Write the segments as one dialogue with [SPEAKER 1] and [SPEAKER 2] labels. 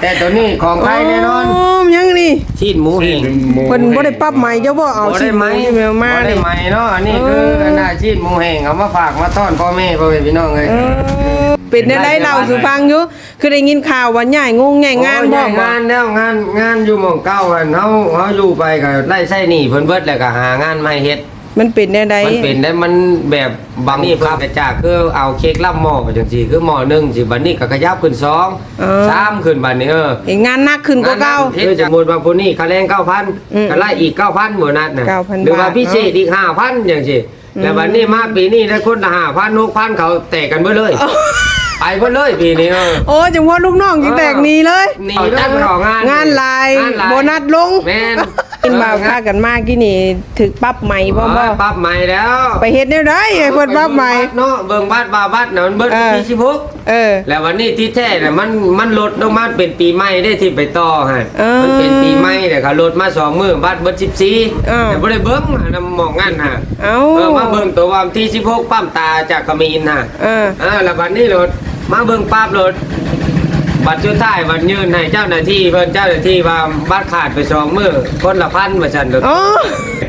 [SPEAKER 1] แต่ตัวนี้ของไทยแน่นอน
[SPEAKER 2] โยังนี่
[SPEAKER 1] ชีดหมูเฮง
[SPEAKER 2] เพิ่นบ่ได้ปรับใหม่เจ้าบ่เอา
[SPEAKER 1] บ่
[SPEAKER 2] สิ
[SPEAKER 1] ได้ไหม
[SPEAKER 2] ที่แมวมา
[SPEAKER 1] บ่ได้
[SPEAKER 2] นี่
[SPEAKER 1] ไหมเนาะอันนี้คือ
[SPEAKER 2] เออ
[SPEAKER 1] อันน่าชีดหมูเฮงเอามาฝากมาต้อนพ่อแม่พ่อแม่พี่น้องเลย
[SPEAKER 2] เออเป็นได้ได้เราสู่ฟังอยู่คือได้ยินข่าวว่าใหญ่งงใหญ่งาน
[SPEAKER 1] โอ้ย
[SPEAKER 2] บ่
[SPEAKER 1] ได้งานแล้วงานงานอยู่หม่องเก่ากันเฮาเฮาอยู่ไปก็ไล่ไส้หนี่เพิ่นเบิดแล้วก็หางานใหม่เฮ็ด
[SPEAKER 2] มันเป็นได้ได้
[SPEAKER 1] มันเป็นได้มันแบบบางนี่ครับกระจากคือเอาเค้กลับหม้อจังซี่คือหม้อหนึงสิบัดนี้ก็ขยับขึ้นสอง
[SPEAKER 2] เออ
[SPEAKER 1] สามขึ้นบัดนี้เออ
[SPEAKER 2] เห็นงานหนักขึ้นกว่าเก่า
[SPEAKER 1] คือสมมุติว่าผู้นี้ค่าแรง
[SPEAKER 2] อืม
[SPEAKER 1] 9,000ก็ไล่อีก9,000หมู่นัดน่ะ
[SPEAKER 2] 9,000
[SPEAKER 1] หรือว่า
[SPEAKER 2] บาท
[SPEAKER 1] พิเศษอีก5,000จังซี่แล้วบัดนี้มาปีนี้ได้คนละ5,000 6,000เขาแตกกันเบิดเลยไปเบิดเลยปีนี้เออ
[SPEAKER 2] โอ้จังว่าลูกน้องจิแตกหนีเลย
[SPEAKER 1] หนีเลยของงาน
[SPEAKER 2] งานลาย
[SPEAKER 1] งานลาย
[SPEAKER 2] โบนัสลง
[SPEAKER 1] แม่น
[SPEAKER 2] ขึ้ นมาพากันมากี่นี่ถึกปรับใหม่บ่บ่
[SPEAKER 1] ปรับใหม่แล้ว
[SPEAKER 2] ไปเฮ็ดแนวใดไอ้เพิ่นปรับใหม่
[SPEAKER 1] เนาะเบิ่งบัตรบาบัตรน่ะมันเบิด
[SPEAKER 2] เออ
[SPEAKER 1] ที่16
[SPEAKER 2] เออ
[SPEAKER 1] แล้ววันนี้ที่แท้เนี่ยมันมันลดลงมาเป็นปีใหม่ได้ที่ไปต่อฮะ
[SPEAKER 2] เออ
[SPEAKER 1] มันเป็นปีใหม่เนี่ยเขาลดมาสองมื้อบัตรเบิดสิบสี่
[SPEAKER 2] เออ
[SPEAKER 1] แต่บ่ได้เบิ่งอะนำมองงั้นฮะ
[SPEAKER 2] เอ้า
[SPEAKER 1] เออมาเบิ่งตัวว่าวันที่สิบหกปั๊มตาจากขมีนฮะ
[SPEAKER 2] เออ
[SPEAKER 1] เออแล้ววันนี้รถมาเบิ่งปั๊บรถ บัตรชุดท้ายบัตรยืนให้เจ้าหน้าที่เพิ่นเจ้าหน้าที่ว่าบัตรขาดไปสองมื้อคนละพันว่าซั่นรถ
[SPEAKER 2] อ๋อ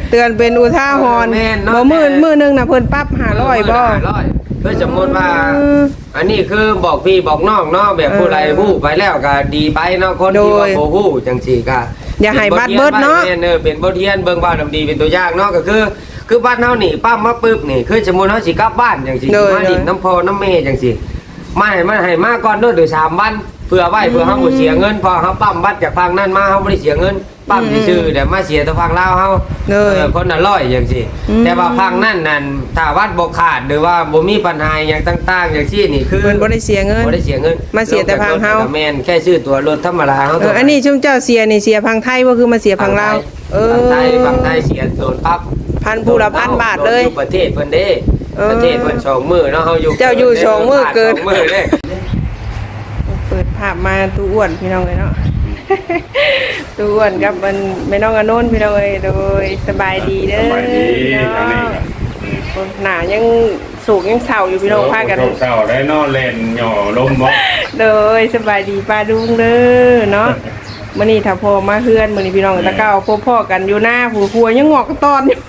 [SPEAKER 2] เตือนเป็นอุทาหรณ์
[SPEAKER 1] แม่นเนาะ
[SPEAKER 2] บ่มื้อมื้อหนึงน่ะเพิ่นปรับ500บ่
[SPEAKER 1] 500คือสมมุติว่า
[SPEAKER 2] เออ
[SPEAKER 1] อันนี้คือบอกพี่บอกน้องเนาะแบบผู้ใดผู้ไปแล้วก็ดีไปเนาะคนที่ว่า
[SPEAKER 2] โดย
[SPEAKER 1] โบผู้จังสี่ก็
[SPEAKER 2] อย่าให้บัตรเบิดเนาะ
[SPEAKER 1] ป็นบทรียนเออเป็นบทเรียนเบิ่งบ้านดำดีเป็นตัวอย่างเนาะก็คือ คือบ้านเฮานี่ป้ามาปึ๊บนี่คือสมมุติเฮาสิกลับบ้านจังซี่
[SPEAKER 2] โดย
[SPEAKER 1] มาดินน้ำพอน้ำเมจังซี่มาให้มาให้มาก่อนเด้อเดี๋ยวสามวัน เพื่อไว้เพื่อเฮาบ่เสียเงินพอเฮาปั๊มบัตรจากฝั่งนั้นมาเฮาบ่ได้เสียเงินปั๊มซื่อๆแต่มาเสียแต่ฝั่งลาวเฮา
[SPEAKER 2] เลย
[SPEAKER 1] ออคนละร้อยจังซี่
[SPEAKER 2] อืม
[SPEAKER 1] แต่ว่าฝั่งนั้นนั่นถ้าวัดบ่ขาดหรือว่าบ่มีปัญหาหยังต่างๆจังซี่นี่คือ
[SPEAKER 2] เพิ่นบ่ได้เสียเงิน
[SPEAKER 1] บ่ได้เสียเงิน
[SPEAKER 2] มาเสียแต่พังเฮา
[SPEAKER 1] ลจากรถแต่แม่นแค่ซื้อตัวรถธรรมดาเฮา
[SPEAKER 2] เอออันนี้ชุมเจ้าเสียนี่เสียพังไทยบ่คือมาเสียพังลาวเออ
[SPEAKER 1] ฝั่งไทยฝั่งไทยเสียโดนปั๊บ
[SPEAKER 2] พันผู้ละพันบาทเลย
[SPEAKER 1] โดนประเทศเพิ่นเด้
[SPEAKER 2] เออ
[SPEAKER 1] ประเทศเพิ่นสองมื้อเนาะเฮาอยู่
[SPEAKER 2] เจ้าอยู่สองมื้อเกิน
[SPEAKER 1] สองมื้อเด้
[SPEAKER 2] เปิดภาพมาตู้อ้วนพี่น้องเลยเนาะตู้อ้วนกับมันแม่น้องอนนท์พี่น้องเอ้ยโดยสบายดีเด้อ
[SPEAKER 3] สบายดี
[SPEAKER 2] พี่น้
[SPEAKER 3] ทางนี้
[SPEAKER 2] องหนายังสูงยังเศร้าอยู่พี่น้องพากัน
[SPEAKER 3] เศร้าๆได้นอนเล่นหย่อลมบ่
[SPEAKER 2] โดยสบายดีป้าดุงเด้อเนาะมื้อนี้ถ้าพ่อมาเฮือนมื้อนี้พี่น้องตะเก้าพ่อพ่อกันอยู่หน้าผัวผัวยังงอกกระตอนอยู่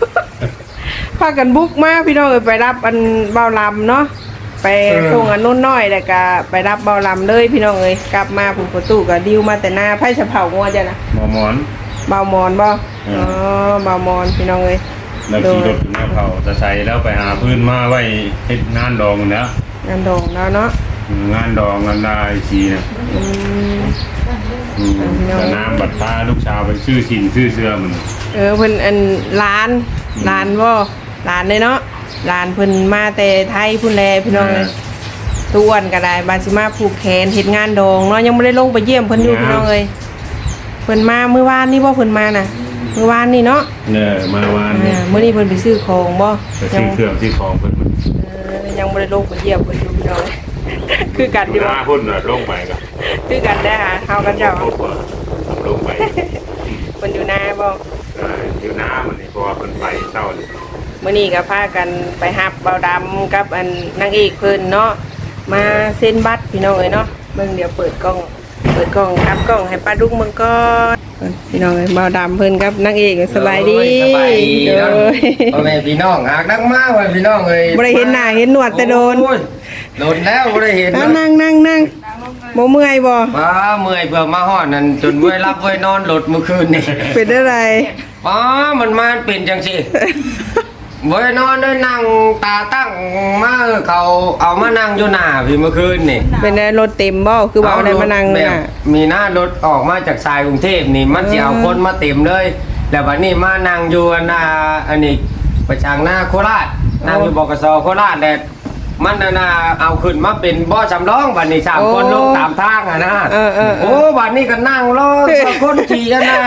[SPEAKER 2] พากันบุกมาพี่น้องเอ้ยไปรับอันเบาลำเนาะ ไปส่งอันนุ่นน้อยแล้วก็ไปรับเบาลำเลยพี่น้องเอ้ยกลับมาผู้ประตูก็ดิวมาแต่หน้าไผ่สะเผางัวจ้ะนะ
[SPEAKER 3] หมอหมอน
[SPEAKER 2] เบามอนบ่
[SPEAKER 3] อืม
[SPEAKER 2] อ๋อเบามอนพี่น้องเอ้ย
[SPEAKER 3] แล้วขี่รถขึ้นมาเผาจะใส่แล้วไปหาพื้นมาไว้เฮ็ดงานดองนะ
[SPEAKER 2] งานดองแล้วเนาะ
[SPEAKER 3] งานดองงานได้ชีนะ
[SPEAKER 2] อืม
[SPEAKER 3] อืมแต่น้ำบัดพาลูกชาวไปซื้อสินซื้อเสื้อมัน
[SPEAKER 2] เออเพิ่นอันร้านร้านบ่ร้านเลยเนาะ ร้านเพิ่นมาแต่ไทยพุ่นแลพี่น้องเอ้ยตัวนก็ได้บาสิมาผูกแขนเฮ็ดงานดองเนาะยังบ่ได้ลงไปเยี่ยมเพิ่นอยู่พี่น้องเอ้ยเพิ่นมาเมื่อวานนี่บ่เพิ่นมาน่ะเมื่อวานนี่เนาะ
[SPEAKER 3] เนี่ยมาวาน
[SPEAKER 2] อ่ามื้อนี้เพิ่นไปซื้อของบ่
[SPEAKER 3] ไป
[SPEAKER 2] ยั
[SPEAKER 3] ซื้อเครื่องซื้อของเพิ่นมัน
[SPEAKER 2] เออยังบ่ได้ลงไปเยี่ยมเพิ่นอยู่พี่น้องเอ้ยคือกันอยู่
[SPEAKER 3] ห
[SPEAKER 2] บ่
[SPEAKER 3] น้าพุ่นน่ะลงไปก็
[SPEAKER 2] คือกันได้หาเฮากันเจ้า
[SPEAKER 3] ลงไปลงไป
[SPEAKER 2] เพิ่นอยู่หน้าบ่
[SPEAKER 3] อ่าอยู่น้ำมันนี่เพราะว่าเพิ่นไปเช้านี่
[SPEAKER 2] มื่อนี้ก็พากันไปฮับเบาดำกับอันนางเอกเพิ่นเนาะมาเซ็นบัตรพี่น้องเอ้ยเนาะเบิ่งเดี๋ยวเปิดกล้อง เปิดกล้องครับกล้องให้ป้าดุ้งเบิ่งก่อนพี่น้องเอ้ยเบาดำเพิ่นกับนางเอกสบายดี
[SPEAKER 1] สบายดี
[SPEAKER 2] เด้
[SPEAKER 1] เนาะ
[SPEAKER 2] อ
[SPEAKER 1] พ่อแม่พี่น้องหากดังมากเลยพี่น้องเอ้ย
[SPEAKER 2] บ่ได้เห็นหน้าเห็นหนวดแต่โดน
[SPEAKER 1] อ้ยโดนแล้วบ่ได้เห็น
[SPEAKER 2] เอา
[SPEAKER 1] เนาะ
[SPEAKER 2] นั่งนั่งนั่งบ่เมื่อยบ่
[SPEAKER 1] ป้าเมื่อยเพื่อมาฮอดนั่นจนเมื่อยรับเมื่อยนอนหลดเมื่อคืนนี่
[SPEAKER 2] เป็นอะไร
[SPEAKER 1] ป้ามันมาเป็นจังสิ เมื่อยนอนได้นั่งตาตั้งมาเขาเอามานั่งอยู่หน้าพี่เมื่อคืนนี่
[SPEAKER 2] เป็นอะไรรถเต็มบ่คือว่าเอาได้มานั่ง
[SPEAKER 1] แบ
[SPEAKER 2] น่ะ
[SPEAKER 1] บมีหน้ารถออกมาจากสายกรุงเทพนี่มันจะเอา
[SPEAKER 2] เออ
[SPEAKER 1] คนมาเต็มเลย แล้ววันนี้มานั่งอยู่หน้าอันนี้ประชางหน้าโคราชนั่งอยู่บกสโคราชแต่ มันน่ะนะเอาขึ้นมาเป็นบ่อสำรองบัดนี้สามคนลงตามทางอะนะ
[SPEAKER 2] เออเออเอ
[SPEAKER 1] โอ้
[SPEAKER 2] อ
[SPEAKER 1] บัดนี้ก็นั่งรอคนขี่กันนะ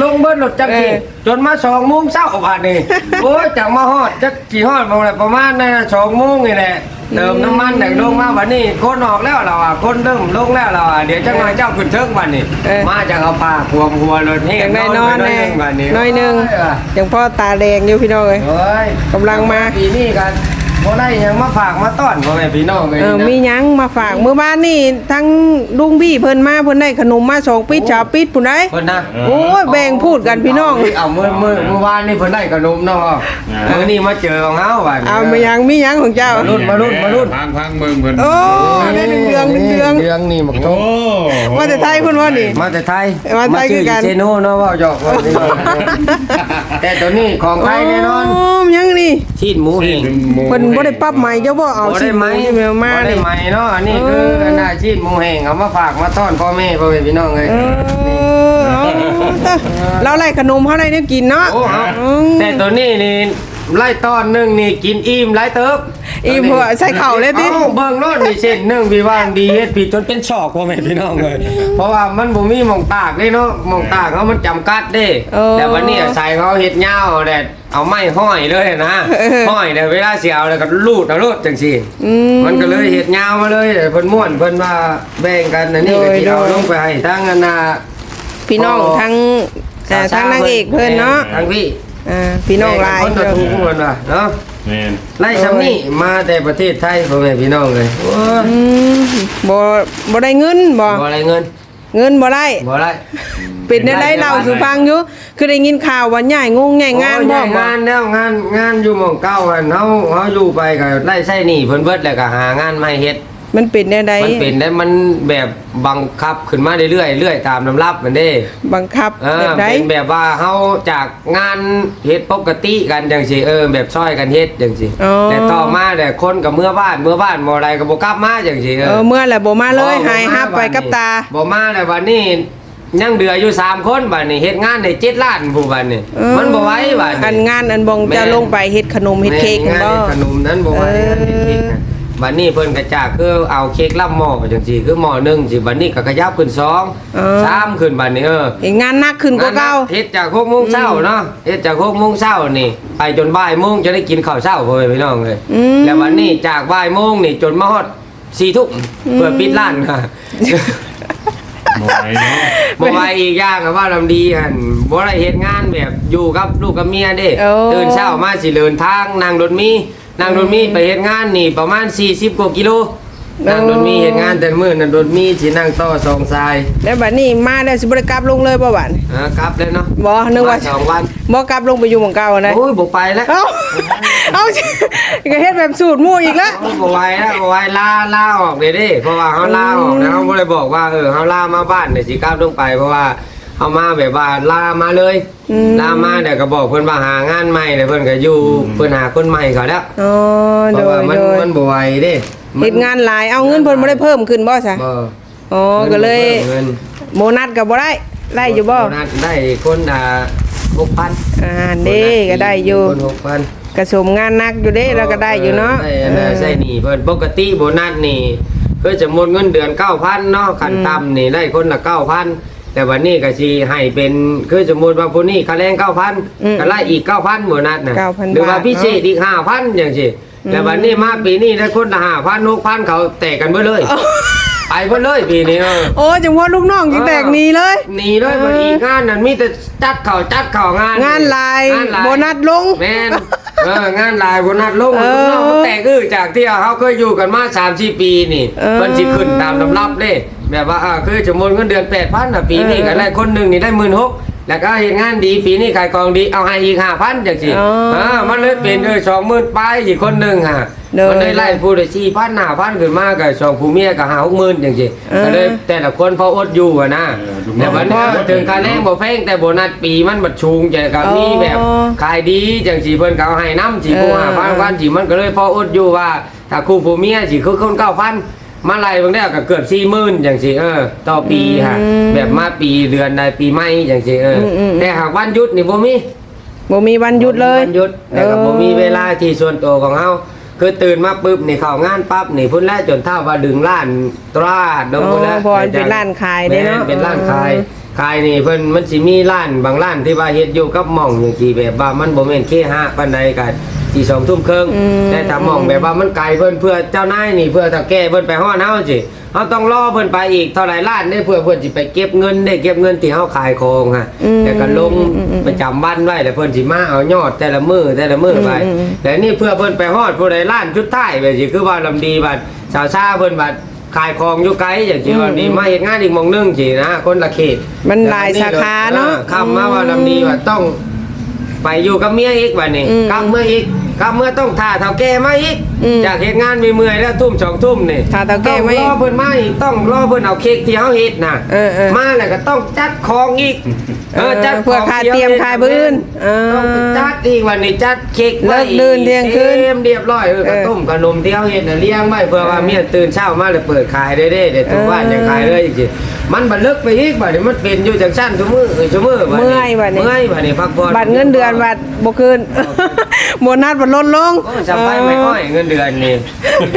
[SPEAKER 1] ลงเบิดรถจังสิ
[SPEAKER 2] เออ
[SPEAKER 1] จนมาสองโมงเช้าบัดนี้โอ้ยจังมาฮอดจักกี่ฮอดประมาณประมาณนั้นน่ะสองโมงนี่แหละเติมน้ำมันแต่ลงมาบัดนี้คนออกแล้วเราอะคนเริ่มลงแล้วเราอะเดี๋ยวจังหน่อยเจ้าขึ้นเทิงบัดนี้
[SPEAKER 2] เออ
[SPEAKER 1] มาจากเอาผ้าพวงหัวรถนี่
[SPEAKER 2] อย่างได้นอน
[SPEAKER 1] ไป
[SPEAKER 2] แน่
[SPEAKER 1] หงบัดนี้
[SPEAKER 2] น้อยหนึง
[SPEAKER 1] โอ
[SPEAKER 2] ย่างพ่อตาแดงอยู่พี่น้องเอ้ย
[SPEAKER 1] เฮ้ย
[SPEAKER 2] กำลังมา
[SPEAKER 1] ปีนี้กัน บ่ได้หยังมาฝากมาต้อนพ่อแม่พี่น้องเลย
[SPEAKER 2] เออ
[SPEAKER 1] นะ
[SPEAKER 2] มีหยังมาฝากเมื่อวานนี่ทั้งลุงบี้เพิ่นมาเพิ่นได้ขนมมาสองปิดชาวปิดพุ่นได้
[SPEAKER 1] เพิ่นนะ
[SPEAKER 2] โอ้ยแบ่งพูดกันพี่น้อง
[SPEAKER 1] เอามื้อมื้อเมื่อวานนี่เพิ่นได้ขนมเนาะมื้อนี้มาเจอของเฮาว่า
[SPEAKER 2] เอามาหยังมีหยังของเจ้า
[SPEAKER 1] รุ่นมารุ่นมารุ่น
[SPEAKER 3] พังพังเมืองเพิ่น
[SPEAKER 2] โอ้ได้เดืองเดือง
[SPEAKER 1] เดืองนี่บักโต
[SPEAKER 3] โอ้
[SPEAKER 2] ว่าแต่ไทยเพิ่นว่านี่
[SPEAKER 1] มาแต่ไทย
[SPEAKER 2] มาไทยคือกัน
[SPEAKER 1] เซโนเนาะว่าหยอกว่าพี่น้องแต่ตัวนี้ของไทยแน่นอน
[SPEAKER 2] โยังนี่
[SPEAKER 1] ชีดหมูเฮง
[SPEAKER 2] เพิ่นบ่ได้ปรับใหม่เจ้าบ่เอา
[SPEAKER 1] บ่
[SPEAKER 2] สิ
[SPEAKER 1] ได้ไหม
[SPEAKER 2] ที่แมวมา
[SPEAKER 1] บ่ได้
[SPEAKER 2] นี่
[SPEAKER 1] ไหมเนาะอันนี้คือ
[SPEAKER 2] เออ
[SPEAKER 1] หน้าชีดหมูเฮงเอามาฝากมาต้อนพ่อแม่พ่อแม่พี่น้องเลย
[SPEAKER 2] เออเอาเราไล่ขนมเฮาได้เนี่ยกินเนาะ
[SPEAKER 1] โอ้ครับ
[SPEAKER 2] อืม
[SPEAKER 1] แต่ตัวนี้นี่ ไล่ต้อนหนึงนี่กินอิ่มหลายเติบ
[SPEAKER 2] อิ่มเพราะว่าใส่ข้าวเลยติ
[SPEAKER 1] เอ้าเบิ่งโลดนี่เช่นหนึงพี่ว่างดีเฮ็ดผิดจนเป็นชอกพ่อแม่พี่น้องเลยเพราะว่ามันบ่มีหม่องตากเด้เนาะหม่องตากเขามันจำกัดเด้
[SPEAKER 2] เออ
[SPEAKER 1] แต่วันนี้ใส่เขาเฮ็ดยาวแดดเอาไม้ห้อยเลยนะ
[SPEAKER 2] เออ
[SPEAKER 1] ห้อยเดี๋ยวเวลาสิเอาแล้วก็ลูดเอาลูดจังซี่
[SPEAKER 2] อืม
[SPEAKER 1] มันก็เลยเฮ็ดยาวมาเลยเพิ่นม่วนเพิ่นว่าแบ่งกันอันนี้ก็สิเอา
[SPEAKER 2] โดย
[SPEAKER 1] ลงไปให้ทั้งอันน่ะ
[SPEAKER 2] พี่น้องทั้งแต่ทั้งนางเอกเพิ่นเนาะ
[SPEAKER 1] ทั้งพี่
[SPEAKER 2] อ่าพี่น้องหลาย
[SPEAKER 1] คน
[SPEAKER 2] เด้
[SPEAKER 1] ก็
[SPEAKER 2] อ
[SPEAKER 1] ถูกเพิ่นว่าเนาะ
[SPEAKER 3] แม่น
[SPEAKER 1] ไล่ซำนี้มาแต่ประเทศไทยพ่อแม่พี่น้องเลยโอ้ย
[SPEAKER 2] อืมบ่บ่ได้เงินบ่
[SPEAKER 1] บ่ได้เงิน
[SPEAKER 2] เงินบ่ได้
[SPEAKER 1] บ่ได้
[SPEAKER 2] เป็นได้ได้เราสู่ฟังอยู่คือได้ยินข่าวว่าใหญ่งงแง่งานบ่
[SPEAKER 1] โอ้ย
[SPEAKER 2] บ่
[SPEAKER 1] งานแล้วงานงานอยู่หม่องเก่าอันเฮาเฮาอยู่ไปก็ไล่ใช้หนี้เพิ่นเบิดแล้วก็หางานใหม่เฮ็ด
[SPEAKER 2] มันเป็นได้ได
[SPEAKER 1] มันเป็นได้มันแบบบังคับขึ้นมาเรื่อยๆเรื่อยตามลำรับมันเด้
[SPEAKER 2] บังคับ
[SPEAKER 1] เอ
[SPEAKER 2] แบ
[SPEAKER 1] อบ
[SPEAKER 2] ใด
[SPEAKER 1] เป็นแบบว่าเฮาจากงานเฮ็ดปกติกันจังซี่เออแบบช่วยกันเฮ็ดจังซี่
[SPEAKER 2] อ๋อ
[SPEAKER 1] แต่ต่อมาแต่คนก็เมื่อบ้านเมื่อบ้านบ่อะไรก็บ่กลับมาจังซี่เอ
[SPEAKER 2] เอ
[SPEAKER 1] อ
[SPEAKER 2] อเมื่อแหละบ่มาเลย
[SPEAKER 1] บ่
[SPEAKER 2] หาย
[SPEAKER 1] บ่ม
[SPEAKER 2] หับไปกับตา
[SPEAKER 1] บ่มาแล้ววันนี้ยังเดืออยู่สามคนบัดนี้เฮ็ดงานได้7ล้านผู้บัดนี้
[SPEAKER 2] เออ
[SPEAKER 1] มันบ่ไหวบัด
[SPEAKER 2] อัน
[SPEAKER 1] นี้
[SPEAKER 2] งานอันบอง
[SPEAKER 1] แม่
[SPEAKER 2] จะลงไปเฮ็ดขนมเฮ็ดเค้ก
[SPEAKER 1] แม่งาน
[SPEAKER 2] บ่
[SPEAKER 1] เฮ็ดขนมนั้นบ่ไหว
[SPEAKER 2] เออ
[SPEAKER 1] เฮ็ดเค้กนะ บัดนี้เพิ่นก็จากคือเอาเค้กลํหม้อจังซี่คือหม้อหนึงสิบัดนี้ก็ขยับขึ้นสอง
[SPEAKER 2] เออ
[SPEAKER 1] สามขึ้นบัดนี้เออ
[SPEAKER 2] เฮ็ดงานหนักขึ้นกว่าเก่า
[SPEAKER 1] เฮ็ดจาก6โมงเช้าเนาะเฮ็ดจาก6โมงเช้านี่ ไปจนบ่ายโมงจะได้กินข้าวเช้าพ่อแม่พี่น้องเลย
[SPEAKER 2] อืม
[SPEAKER 1] แล้ววันนี้จากบ่ายโมงนี่จนมาฮอด4ทุ่มเพื่อปิดร้านค่ะ
[SPEAKER 3] บ่ไหวเนาะ
[SPEAKER 1] บ่ว่าอีกอย่างก็ว่าลำดีหั่นบ่ได้เฮ็ดงานแบบอยู่กับลูกกับเมียเด้
[SPEAKER 2] โอ้
[SPEAKER 1] ตื่นเช้ามาสิเดินทางนั่งรถมี นั่งรถมีไปเฮ็ดงานนี่ประมาณ 40กว่ากิโลนั่งรถมีเฮ็ดงานแต่มื้อนั้นรถมีสินั่งต่อสองสาย
[SPEAKER 2] แล้วบัดนี้มาแล้วสิบ่ได้กลับลงเลยบ่บัด
[SPEAKER 1] อ่ากลับแล้วเนาะ
[SPEAKER 2] บ่นึกว่า
[SPEAKER 1] สองวัน
[SPEAKER 2] บ่กลับลงไปอยู่หม่องเก่านะ
[SPEAKER 1] โอ้ยบ่ไปแล้ว
[SPEAKER 2] เอ้าเอ้าก็เฮ็ดแบบสูตรหมู่อีกแล้ว
[SPEAKER 1] เอาบ่ไหวแล้วบ่ไหวลาลาออกเลยเด้เพราะว่าเฮาลาออกนะเฮาบ่ได้บอกว่าเออเฮาลามาบ้านเดี๋ยวสิกลับลงไปเพราะว่า เฮามาแบบว่าลามาเลย
[SPEAKER 2] อืม
[SPEAKER 1] ลามาเดี๋ยวก็บอกเพิ่นว่าหางานใหม่เดี๋ยวเพิ่นก็อยู่เพิ่นหาคนใหม่เขาแล้ว
[SPEAKER 2] อ๋อ
[SPEAKER 1] เพ
[SPEAKER 2] โด
[SPEAKER 1] ราะว่ายมัน
[SPEAKER 2] โดย
[SPEAKER 1] มันบ่ไหวเด้มั
[SPEAKER 2] เฮ็ดงานหลายเอาเงินเพิ่นบ่ได้เพิ่มขึ้นบ่ซะ
[SPEAKER 1] บ่
[SPEAKER 2] อ๋อก็เลย
[SPEAKER 1] เงิน
[SPEAKER 2] โบนัสก็บ่ได้ได้อยู่บ่
[SPEAKER 1] โนัสได้คนอ่า6,000
[SPEAKER 2] อ่าเด้ก็ได้อยู่
[SPEAKER 1] คน6,000
[SPEAKER 2] กระสมงานหนักอยู่เด้แล้วก็ได้อยู่เนาะ
[SPEAKER 1] ได้อันนั้นใช่นี่เพิ่นปกติโบนัสนี่คือจะหมดเงินเดือน9,000เนาะขั้นต่ำนี่ได้คนละ9,000 แต่วันนี้ก็สิให้เป็นคือสมมุติว่าผู้นี้ค่าแรง
[SPEAKER 2] อืม
[SPEAKER 1] 9,000ก็ไล่อีก9,000โบนัสน่ะ
[SPEAKER 2] 9,000
[SPEAKER 1] หรือว่า
[SPEAKER 2] บาท
[SPEAKER 1] พิเศษอีก5,000จังซี่แต่วันนี้มาปีนี้ได้คนละ5,000 6,000เขาแตกกันเบิดเลย ไปเบิดเลยปีนี้เออ
[SPEAKER 2] โอ้จังว่าลูกน้องยังแตกหนีเลย
[SPEAKER 1] หนีเลยวันอีกงานนั่นมีแต่จัดเข่าจัดเข่างาน
[SPEAKER 2] งานลาย
[SPEAKER 1] งานลาย
[SPEAKER 2] โบนัสลง
[SPEAKER 1] แม่น เอองานลายโบนัสลง
[SPEAKER 2] เออ
[SPEAKER 1] ลูกน้องเขาแตกคือจากที่เขาเคยอยู่กันมา3 4ปีนี่
[SPEAKER 2] เออ
[SPEAKER 1] เพิ่นสิขึ้นตามลำรับเด้แบบว่าอ่าคือจำนวนเงินเดือน8,000น่ะปีนี้
[SPEAKER 2] เออ
[SPEAKER 1] ก็ได้คนหนึงนี่ได้16,000แล้วก็เฮ็ดงานดีปีนี้ขายกองดีเอาให้อีก5,000จังซี่
[SPEAKER 2] อ๋ออ่
[SPEAKER 1] อ่ามันเลยเป็นเออ20,000ไปอีกคนหนึงอะ
[SPEAKER 2] เด้อ
[SPEAKER 1] มันเลยไล่ผู้ได้4,000 5,000ขึ้นมาก็สองผู้เมียก็5 60,000จังซี่
[SPEAKER 2] เออ
[SPEAKER 1] ก็เลยแต่ละคนพออดอยู่อะนะ
[SPEAKER 3] เออลูกน้
[SPEAKER 1] แต่
[SPEAKER 3] อง
[SPEAKER 1] วันนี้ถึงค่าแรงบ่แพงแต่โบนัสปีมันบัดชูงจังก็มีแบบ
[SPEAKER 2] อ๋อ
[SPEAKER 1] ขายดีจังสีเพิ่นก็เอาให้น้ำสีผู้
[SPEAKER 2] เออ
[SPEAKER 1] ห้าพันพันสีมันก็เลยพออดอยู่ว่า ถ้าคู่ผู้เมียสิคือคนเก้าพันมาไล่บางได้ก็เกือบสี่หมื่นจังสีเออ ต่อปีฮะแบบมาปีเดือนใดปีใหม่จังสีเอออแต่หากวันหยุดนี่บ่มี
[SPEAKER 2] บ่มีวันหยุดเลย
[SPEAKER 1] วันหยุดแล้วก็บ่มีเวลาที่ส่วนตัวของเฮา คือตื่นมาปุ๊บนี่เข้างานปั๊บนี่พุ่นแลจนเท่าว่าดึงร้านตราดดงพุ่นแล
[SPEAKER 2] อ๋อเพราะมันเป็นร้านขายเด้เนาะ
[SPEAKER 1] แม่เป็นร้านขาย ขายนี่เพิ่นมันสิมีร้านบางร้านที่ว่าเฮ็ดอยู่กับหม่องจังซี่แบบว่ามันบ่แม่นเคหะปานใดกันที่2ทุ่มครึ่ง
[SPEAKER 2] อืม
[SPEAKER 1] แต่ถ้าหม่องแบบว่ามันไกลเพิ่นเพื่อเจ้านายนี่เพื่อถ้าแก้เพิ่นไปฮอดเฮาสิ เฮาต้องรอเพิ่นไปอีกเท่าไหร่ล้านได้เพื่อเพิ่นสิไปเก็บเงินได้เก็บเงินที่เฮาขายของฮะ
[SPEAKER 2] อืม
[SPEAKER 1] แล้วก็ลง
[SPEAKER 2] อืมอืม
[SPEAKER 1] ประจำวันไว้แล้วเพิ่นสิมาเอายอดแต่ละมื้อแต่ละมื้อไป
[SPEAKER 2] อืมอืม
[SPEAKER 1] แต่นี่เพื่อเพิ่นไปฮอดผู้ใดล้านชุดท้ายไปสิคือว่าลำดีบัดชาวชาเพิ่นบัดขายของอยู่ไกลอย่างที่ว่านี่มาเฮ็ดงานอีกหมองหนึงสินะคนละเขต
[SPEAKER 2] มันหลายสาขาเนาะ
[SPEAKER 1] ออคำมาว่าลำดีว่าต้อง ไปอยู่กับเมียอีกวันนี้
[SPEAKER 2] อืม
[SPEAKER 1] กลับเมื่ออีกกลับเมื่อต้องท่าเท่าแก่มาอีก
[SPEAKER 2] อืม
[SPEAKER 1] จากเหตุงานมีเมื่อยแล้วทุ่มสองทุ่มนี่
[SPEAKER 2] ท่าเฒ่าแก่มาอีก
[SPEAKER 1] ต้องรอเพิ่นมาอีกต้องรอเพิ่นเอาเค้กที่เฮาเฮ็ดน่ะ
[SPEAKER 2] เออเออ
[SPEAKER 1] มาแล้วก็ต้องจัดของอีก
[SPEAKER 2] เออ
[SPEAKER 1] จัด
[SPEAKER 2] เพื่อค่าเตรียมค่าบื้นเออ
[SPEAKER 1] ต้องไปจัดอีกวันนี้จัดเค้กไว้
[SPEAKER 2] เลิกดื่นเที่ยงคืน
[SPEAKER 1] เตรียมเรียบร้อยเออ
[SPEAKER 2] เออ
[SPEAKER 1] ก็ต้มขนมที่เฮาเฮ็ดน่ะเลี้ยงไว้เพื่อว่าเมียตื่นเช้ามาแล้วเปิดขายได้เด้เดี๋ยวทุกวันจะขายเลยจริงๆมันบัดเลิกไปอีกบัดนี้มันเป็นอยู่จังซั่นทุกมื้อเออทุกมื้อบัดนี้
[SPEAKER 2] เมื่อยบัดนี้
[SPEAKER 1] เมื่อยบัดนี้พักผ่อน
[SPEAKER 2] บัตรเงินเดือนบัตรบ่คืนโบนัสบัตรลดลง
[SPEAKER 1] โอ้จำไปไม่ค่อยเงินเดือนนี่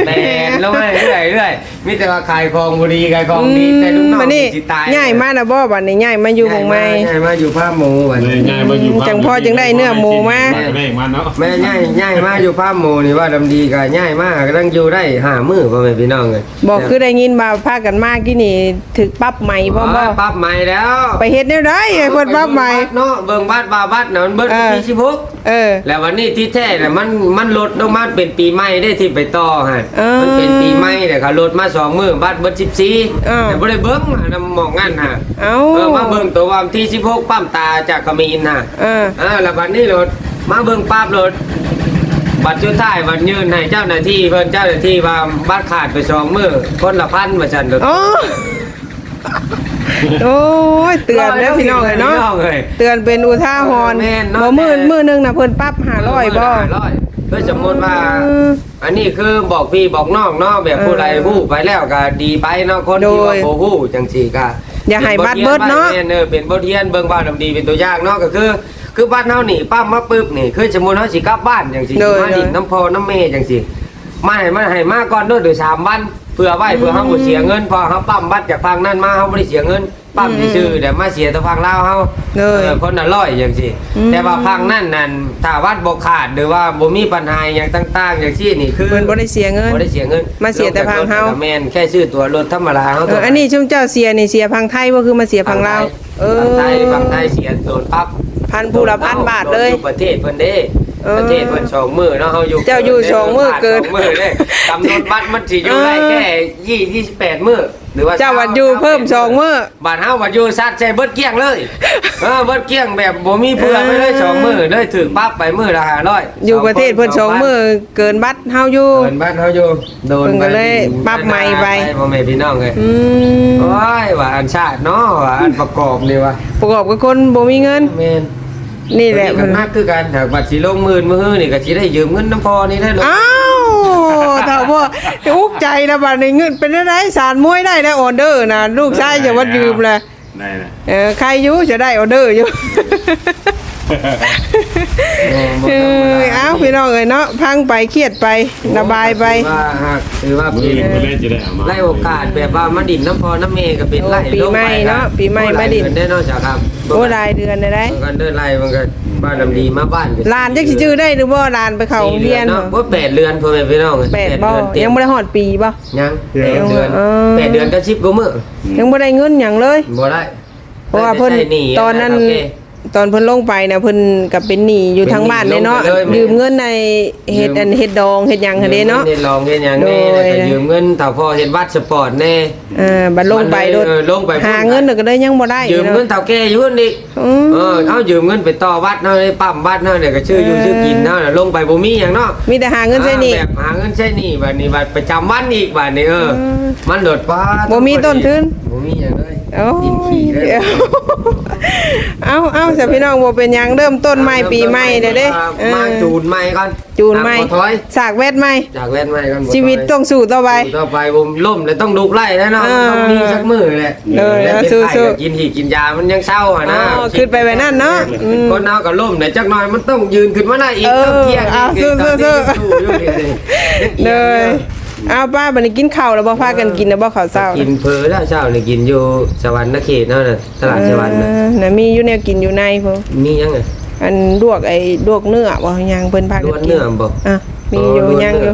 [SPEAKER 1] แบนลงมาเรื่อยๆเรื่อยๆมีแต่ว่าขายของบุรีขายของดีแต่ลูกน้อง
[SPEAKER 2] มานี่
[SPEAKER 1] สิตาย
[SPEAKER 2] ใหญ่มากนะบ่บัดนี้ใหญ่มาอยู่ของไม่
[SPEAKER 1] ใหญ่มาอยู่ผ้าหมูบัด
[SPEAKER 3] เลย
[SPEAKER 1] นี้
[SPEAKER 3] ง่ายมาอยู่
[SPEAKER 2] จังพ่อจึงได้เนื้อหมูมา
[SPEAKER 3] เลขมันเนาะ
[SPEAKER 1] แม่ใหญ่ใหญ่มาอยู่ผ้าหมูนี่ว่าดำดีก็ใหญ่มากกำลังอยู่ได้ห้ามื้อพ่อแม่พี่น้องเลย
[SPEAKER 2] บอกคือได้ยินมาพากันมากกี่นี่ถึกปรับใหม่บ่บ่
[SPEAKER 1] ปรับใหม่แล้ว
[SPEAKER 2] ไปเฮ็ดแนวใดไอ้เพิ่นปรับใหม่
[SPEAKER 1] เนาะเบิ่งบัตรบาบัตรน่ะมันเบิด
[SPEAKER 2] เออ
[SPEAKER 1] ที่สิบหก
[SPEAKER 2] เออ
[SPEAKER 1] แล้ววันนี้ที่แท้น่ะมันมันลดลงมาเป็นปีใหม่ได้ที่ไปต่อฮะ
[SPEAKER 2] เออ
[SPEAKER 1] มันเป็นปีใหม่แต่เขาลดมาสองมื้อบัตรเบิด14
[SPEAKER 2] เออ
[SPEAKER 1] แต่บ่ได้เบิ่งอะนำหมองงั้นฮะ
[SPEAKER 2] เอ้า
[SPEAKER 1] เออมาเบิ่งตัววันที่16ปั๊มตาจากขมิ้นฮะ
[SPEAKER 2] เออ
[SPEAKER 1] เออแล้วบัดนี้รถมาเบิ่งปั๊บรถบัตรสุดท้ายบัตรยืนให้เจ้าหน้าที่เพิ่นเจ้าหน้าที่ว่าบัตรขาดไปสองมื้อคนละพันว่าซั่นรถ
[SPEAKER 2] โอ้โอ้ยเตือนแล้วพี่น้องเลยเนาะ
[SPEAKER 1] พี่น้องเอ้ย
[SPEAKER 2] เตือนเป็นอุทาหรณ์
[SPEAKER 1] แม่นเนาะ
[SPEAKER 2] บ่มื้อมื้อหนึงน่ะเพิ่นปรับ500บ่
[SPEAKER 1] 500คือสมมุติว่า
[SPEAKER 2] เออ
[SPEAKER 1] อันนี้คือบอกพี่บอกน้องเนาะแบบผู้ใดฮู้ไปแล้วก็ดีไปเนาะคนที่ว่า
[SPEAKER 2] โดย
[SPEAKER 1] บ่ฮู้จังซี่ก็
[SPEAKER 2] อย่าให้บัตรเบิดเนาะ
[SPEAKER 1] แม่เออเป็นบทเรียนเบิ่งบ้านดำดีเป็นตัวอย่างเนาะก็คือคือบ้านเฮานี่ปั๊มมาปึ๊บนี่คือสมมุติเฮาสิกลับบ้านจังซี่
[SPEAKER 2] โดย
[SPEAKER 1] มาดินน้ำพอน้ำเมจังซี่มาให้มาให้มาก่อนเด้อเดี๋ยวสามวัน เพื่อไว้เพื่อเฮาบ่เสียเงินพอเฮาปั๊มบัตรจากฝั่งนั้นมาเฮาบ่ได้เสียเงินปั๊มซื่อๆแต่มาเสียแต่ฝั่งลาวเฮา
[SPEAKER 2] เลย
[SPEAKER 1] เออคนละร้อยจังซี่
[SPEAKER 2] อืม
[SPEAKER 1] แต่ว่าฝั่งนั้นนั่นถ้าวัดบ่ขาดหรือว่าบ่มีปัญหาหยังต่างๆจังซี่นี่คือ
[SPEAKER 2] เพิ่นบ่ได้เสียเงิน
[SPEAKER 1] บ่ได้เสียเงิน
[SPEAKER 2] มาเสียแต่ฝั่งเฮา
[SPEAKER 1] ลจากรถก็แม่นแค่ซื้อตัวรถธรรมดาเฮา
[SPEAKER 2] เอออันนี้ชุมเจ้าเสียนี่เสียพังไทยบ่คือมาเสียพังลาวเออ
[SPEAKER 1] ฝั่งไทยฝั่งไทยเสียโดนปั๊บ
[SPEAKER 2] พันผู้ละพันบาทเลย
[SPEAKER 1] อยู่ประเทศเพิ่นเด้
[SPEAKER 2] เออ
[SPEAKER 1] ประเทศเพิ่นสองมื้อเนาะเฮาอยู่
[SPEAKER 2] เจ้าอยู่สองมื้อเกิน
[SPEAKER 1] สองมื้อเด้กำหนดบัตรมันสิอยู่ได้
[SPEAKER 2] เออ
[SPEAKER 1] แค่ยี่ยี่สิบแปดมื้อหรือว่า
[SPEAKER 2] เจ้าวัดอยู่เพิ่มสองมื้อ
[SPEAKER 1] บัตรเฮาวัดอยู่ซัดใส่เบิดเกลี้ยงเลยเออเบิดเกลี้ยงแบบบ่มีเผื่อไปเลยสองมื้อเลยถึงปั๊บไปมื้อละ500
[SPEAKER 2] อยู่ประเทศเพิ่นสองมื้อเกินบัตรเฮาอยู่
[SPEAKER 1] เกินบ้านเฮาอยู่โดน
[SPEAKER 2] เพิ่นก็เลยปรับใหม่ไป
[SPEAKER 1] พ่อแม่พี่น้องเลย
[SPEAKER 2] อืม
[SPEAKER 1] โอ้ยว่าอันชาติเนาะว่าอันประกอบนี่ว่า
[SPEAKER 2] ประกอบกับคนบ่มีเงิน
[SPEAKER 1] แม่น
[SPEAKER 2] นี่แหละ
[SPEAKER 1] มั
[SPEAKER 2] เพิ่
[SPEAKER 1] น
[SPEAKER 2] น
[SPEAKER 1] นักคือกันถ้าบัตรสิลงหมื่นมื้อนี่ก็สิได้ยืมเงินน้ำพอนี่ได้ลง
[SPEAKER 2] อ้าวถ้าว่าอุกใจนะบัดนี้เงินเป็นได้สารมวยได้แล้วออเดอร์นะลูกชายจะวัดยืมเลย
[SPEAKER 3] ได้นะ
[SPEAKER 2] เออใครอยู่จะได้ออเดอร์อยู่ เออเอ้าพี่น้องเอ้ยเนาะพังไปเครียดไประบายไป
[SPEAKER 1] ถือว่าหากถือว่า
[SPEAKER 3] มื
[SPEAKER 1] เป็
[SPEAKER 3] อนมือเล่นจะได้เอามา
[SPEAKER 1] ไล่โอกาสแบบว่ามาดินน้ำพอน้ำเมก็เป็นไล่
[SPEAKER 2] ปีใหม่เนาะปีใหม่มาดิน
[SPEAKER 1] ได้เนาะจ้ะครับ
[SPEAKER 2] โอ้รายเดือนได้ได้
[SPEAKER 1] มันก็เดินไล่มันก็บ้านลำดีมาบ้าน
[SPEAKER 2] ลานจักสิจื้อได้หรือบ่ลานไปเข้าโรงเรียน
[SPEAKER 1] เนาะว่าแปดเดือนพอแม่พี่น้อง
[SPEAKER 2] แปดบ่
[SPEAKER 1] เดือนเต็
[SPEAKER 2] ยังบ่ได้ฮอดปีบ่
[SPEAKER 1] ยังแปดเดือน
[SPEAKER 2] เออ
[SPEAKER 1] แปดเดือนก็ชิบกูมือ
[SPEAKER 2] ยังบ่ได้เงินหยังเลย
[SPEAKER 1] บ่ได้
[SPEAKER 2] เพราะว่าเพิ่น
[SPEAKER 1] ได้
[SPEAKER 2] ตอนนั้น ตอนเพิ่นลงไปนะเพิ่นก็เป็นหนี้อยู่ทางบ้านเลยเนาะ
[SPEAKER 1] เป็นหนี้ลงไปเลย
[SPEAKER 2] ยืมเงินในเฮ็ดอันเฮ็ดดองเฮ็ดหยังหั่นเด้เนาะ
[SPEAKER 1] เฮ็ดลองเฮ็ดหยังแน่
[SPEAKER 2] โด
[SPEAKER 1] แล้ว
[SPEAKER 2] ย
[SPEAKER 1] ก็ยืมเงินถ้าพ่อเฮ็ดวัดสปอร์ตแน่
[SPEAKER 2] เออบัดลงไปโดด
[SPEAKER 1] เออลงไป
[SPEAKER 2] หาเงินน่ะก็ได้ยังบ่ได้
[SPEAKER 1] ยืมเงิน
[SPEAKER 2] เนาะ
[SPEAKER 1] เฒ่าแก่อยู่นั่นอีก
[SPEAKER 2] อืม
[SPEAKER 1] เออเอายืมเงินไปต่อวัดเนาะได้ปั๊มวัดเนาะเนี่ยก็ชื่ออยู่
[SPEAKER 2] เออ
[SPEAKER 1] ชื่อกินเนาะลงไปบ่มีหยังเนาะ
[SPEAKER 2] มีแต่หาเงินใช้หนี้
[SPEAKER 1] อ่าแบบหาเงินใช้หนี้บัดนี้บัดประจำวันอีกบัดนี้เอออ
[SPEAKER 2] ม
[SPEAKER 1] มันโดดฟ้า
[SPEAKER 2] บ่มีต้นทุน
[SPEAKER 1] บ่มีหยังเลย
[SPEAKER 2] โอ้
[SPEAKER 1] กินขี้เลย
[SPEAKER 2] ยเอาเอาสพี่น้องบ่เป็นหยังเริ่มต้นใหม่ปีใหม่เด้อเด้เออ
[SPEAKER 1] มาจูนใหม่ก่อน
[SPEAKER 2] จูนใหม่
[SPEAKER 1] ตาบ่ถอย
[SPEAKER 2] สากแวดใหม่
[SPEAKER 1] จากแว่นใหม่ก่อนบ่ถอย
[SPEAKER 2] ชีวิตต้องสู้ต่อไป
[SPEAKER 1] สู้ต่อไปผมล่มแล้วต้องลุกไล่แล้วเนาะ
[SPEAKER 2] เออ
[SPEAKER 1] ต้องมีสักมื้อแหละ
[SPEAKER 2] เออ
[SPEAKER 1] แล้วเป็น
[SPEAKER 2] สู้
[SPEAKER 1] ไข้
[SPEAKER 2] สู้
[SPEAKER 1] ก็กินหีกินยามันยังเศร้าอะนะ
[SPEAKER 2] อ๋อขึ้นไปแบบนั้นเนาะอืม
[SPEAKER 1] คนเอาก็ล่มแต่จักหน่อยมันต้องยืนขึ้นมาได้อีก
[SPEAKER 2] เออ
[SPEAKER 1] ต้องเที่ยง
[SPEAKER 2] เอา
[SPEAKER 1] อีก
[SPEAKER 2] สู้
[SPEAKER 1] ตอนนี้
[SPEAKER 2] สู้
[SPEAKER 1] ยังสู้อยู่นี่เลย
[SPEAKER 2] เลย เอาป้าบัดนี้กินข้าวแล้วบ่พากันกินแล้วบ่ข้าวเช้า
[SPEAKER 1] กินเพอแล้วเช้านี่กินอยู่สวรรค์นเขตเนาะน่ะตลาดสวรรค์น่ะ
[SPEAKER 2] เออน่ะมีอยู่แนวกินอยู่ในพุ่น
[SPEAKER 1] มียังไง
[SPEAKER 2] อันลวกไอ้ลวกเนื้อบ่ยังเพิ่นพา
[SPEAKER 1] ล
[SPEAKER 2] กัน
[SPEAKER 1] วน
[SPEAKER 2] กิน
[SPEAKER 1] เนื้อบ่
[SPEAKER 2] อะมีอยู่ยังอยู่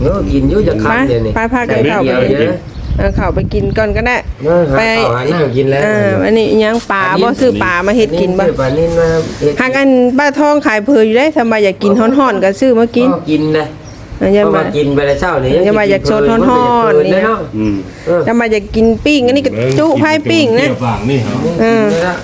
[SPEAKER 1] เออกินอยู่จะ
[SPEAKER 2] ไป
[SPEAKER 1] คำเดียวนี่
[SPEAKER 2] ไปพากันเข้าไป
[SPEAKER 1] เดียวเยอะ
[SPEAKER 2] เเอาเข้าไปกินก่อนก็ได้
[SPEAKER 1] เออหาข้าวหาน้ำกินแล้ว
[SPEAKER 2] อ่าอันนี้อิหยังปลาบ่ซื้อปลามาเฮ็ดกินบ่
[SPEAKER 1] ซื้อปลานิ่นมาเฮ็ด
[SPEAKER 2] หากอันป้าทองขายเพออยู่ได้ทำไมอยากกินฮ้อนๆก็ซื้อมากิน
[SPEAKER 1] ก็กินนะ
[SPEAKER 2] อันยัง
[SPEAKER 1] เพราะ
[SPEAKER 2] มา
[SPEAKER 1] ว่ากินไปแล้วเช้านี่
[SPEAKER 2] อย่ามาอยากชดฮ้อนๆนี่
[SPEAKER 1] นี่ เนาะ
[SPEAKER 3] อืม
[SPEAKER 1] เออ
[SPEAKER 2] ทำไมอยากกินปิ้งอันนี้ก็จุไผ่ปิ้งนะ
[SPEAKER 3] เกี่ยวฟางนี่เหรอ
[SPEAKER 2] เออ
[SPEAKER 1] นี่นะ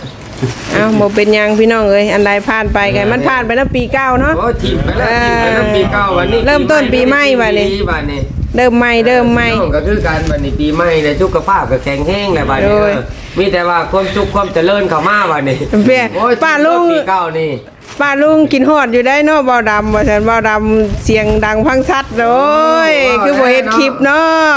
[SPEAKER 2] เอ้าบ่เป็นหยังพี่น้องเอ้ยอันใดผ่านไปไงมันผ่านไปแล้วปีเก้าเนาะ
[SPEAKER 1] โอ้ทิมไปแล้วทิมไปแล้วปีเก้าวันนี้
[SPEAKER 2] เริ่มต้นปีใหม่บัดนี้
[SPEAKER 1] บัดนี้
[SPEAKER 2] เริ่มใหม่เริ่มใหม่
[SPEAKER 1] น้องก็คือการบัดนี้ปีใหม่เลยสุขภาพก็แข็งแรงเลยบัดนี้
[SPEAKER 2] โอ้ย
[SPEAKER 1] เออมีแต่ว่าความสุขความเจริญเข้ามาบัดนี้
[SPEAKER 2] เพี่ย
[SPEAKER 1] โอ้ย
[SPEAKER 2] ป้าลุง
[SPEAKER 1] ปีเก้านี่
[SPEAKER 2] ป้าลุงกินฮอดอยู่ได้เนาะเบาดำว่าฉันเบาดำเสียงดังพังซัดโอ้ยคือบ่เฮ็ดคลิปเนาะ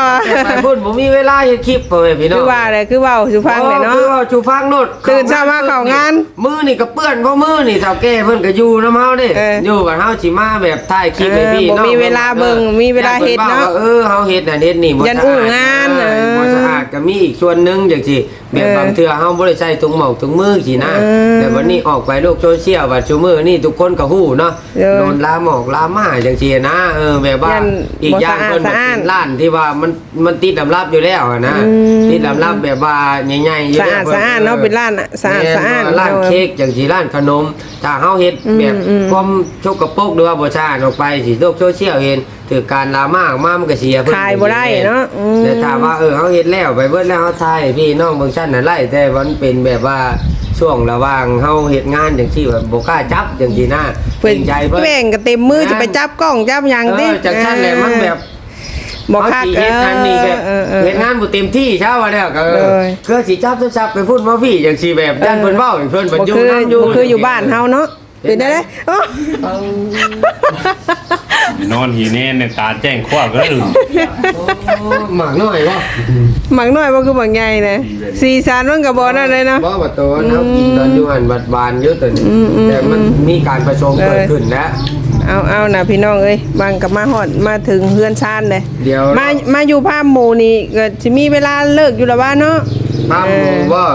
[SPEAKER 1] ไปพูดผมมีเวลาเฮ็ดคลิปเพ่อแม่พี่น้อง
[SPEAKER 2] คือว่าเลยคือเว้าสุฟังเลยเนาะ
[SPEAKER 1] คือว่าชูฟังโนด
[SPEAKER 2] ตื่นเช้ามาเข้างาน
[SPEAKER 1] มือนี่ก็เปื้อนเพราะมือนี่เฒ่าแก่เพิ่นก็อยู่น้ำเฮาเด้
[SPEAKER 2] เออ
[SPEAKER 1] อยู่บัดเฮาสิมาแบบถ่ายคลิปให้พี่
[SPEAKER 2] เออบ่
[SPEAKER 1] น้อง
[SPEAKER 2] มีเวลาเบิ่งมีเวลาเฮ็ดเนาะ
[SPEAKER 1] เออเฮาเฮ็ดน่ะเฮ็ดนี่บ่
[SPEAKER 2] ยัน
[SPEAKER 1] สะ
[SPEAKER 2] อู้
[SPEAKER 1] อาด
[SPEAKER 2] งาน
[SPEAKER 1] เออ
[SPEAKER 2] เออ
[SPEAKER 1] บ่สะอาด ก็มีอีกส่วนหนึงจังซี่แบบ
[SPEAKER 2] เออ
[SPEAKER 1] บางเทื่อเฮาบ่ได้ใช้ถุงหมอกถุงมือสินะ
[SPEAKER 2] เออ
[SPEAKER 1] แต่วันนี้ออกไปโลกโซเชียลว่าซุมื้อนี่ทุกคนก็ฮู้เนาะ
[SPEAKER 2] เออ
[SPEAKER 1] โดนลาหมอกลามาจังซี่นะเออแบบว่า
[SPEAKER 2] ยัน
[SPEAKER 1] อีกอย่าง
[SPEAKER 2] บ่สะอาด
[SPEAKER 1] เพิ่น
[SPEAKER 2] สะอาด
[SPEAKER 1] เป็นร้านที่ว่ามันมันติดลำรับอยู่แล้วอะนะ
[SPEAKER 2] อืม
[SPEAKER 1] ติดลำรับแบบว่าใหญ่ๆอยู่
[SPEAKER 2] สะอาด
[SPEAKER 1] แล้ว
[SPEAKER 2] สะอาดเนาะเป็นร้านอะสะอาดสะอาด
[SPEAKER 1] แม่นว่ร้านเค้กจังสีร้านขนมถ้าเฮาเฮ็ด
[SPEAKER 2] อืม
[SPEAKER 1] แบบ
[SPEAKER 2] อืม
[SPEAKER 1] ความชกกระปรกหรือว่าบ่ชาออกไปสิโลกโซเชียลเห็น ถือการลามากมามันก็เสียเพิ่น
[SPEAKER 2] ขายบ่ได้เนาะอืม
[SPEAKER 1] แต่ถ้าว่าเออเฮาเฮ็ดแล้วไปเบิดแล้วเฮาทายให้พี่น้องเบิ่งชั้นน่ะไล่แต่ว่ามันเป็นแบบว่าช่วงระหว่างเฮาเฮ็ดงานจังซี่แบบบ่กล้าจับจังซี่นะ
[SPEAKER 2] เพิ่น
[SPEAKER 1] กรงใจเพิ่น
[SPEAKER 2] แม่งก็เต็มมือจะไปจับกล้องจับหยัง
[SPEAKER 1] เอ
[SPEAKER 2] ติ
[SPEAKER 1] อจากชั้นแหละมันแบบ
[SPEAKER 2] บ่คัก
[SPEAKER 1] เฮาสิเฮ็ดอันนี้แบบ
[SPEAKER 2] เออเออ
[SPEAKER 1] เฮ็ดงานบ่เต็มที่เช้าว่าแล้วก็เออ
[SPEAKER 2] เลย
[SPEAKER 1] เพื่อสิจับจับไปพูดมาพี่จังซี่แบบย่านเพิ่นเว้าให้เพิ่นบ่
[SPEAKER 2] บ่
[SPEAKER 1] อยู่
[SPEAKER 2] คือ
[SPEAKER 1] นํอยู่
[SPEAKER 2] บ่คืออยู่บ้านเฮาเนาะ เป็นได้เลยโอ้
[SPEAKER 3] นอนหีแน่ในตาแจ้งคว้าก็เลย
[SPEAKER 1] หมากน้อยวะ
[SPEAKER 2] หมักน้อยบ่คือหมักใหญ่นะสีสันมันก็บ่นั่นเลยเนาะ
[SPEAKER 1] บ่ว่าตัวเขากินตอนอยู่หันบัดบานอยู่ตัวนี้
[SPEAKER 2] อืมอืม
[SPEAKER 1] แต่มันมีการผสม
[SPEAKER 2] เออ
[SPEAKER 1] เกิดขึ้นแล้ว
[SPEAKER 2] เอาเอานะพี่น้องเอ้ยบางกับมาฮอดมาถึงเฮือนชานเลย
[SPEAKER 1] เดี๋ยว
[SPEAKER 2] มามาอยู่ภาพหมู่นี่ก็สิมีเวลาเลิกอยู่แล้วว่าเนาะ
[SPEAKER 1] ทำว่า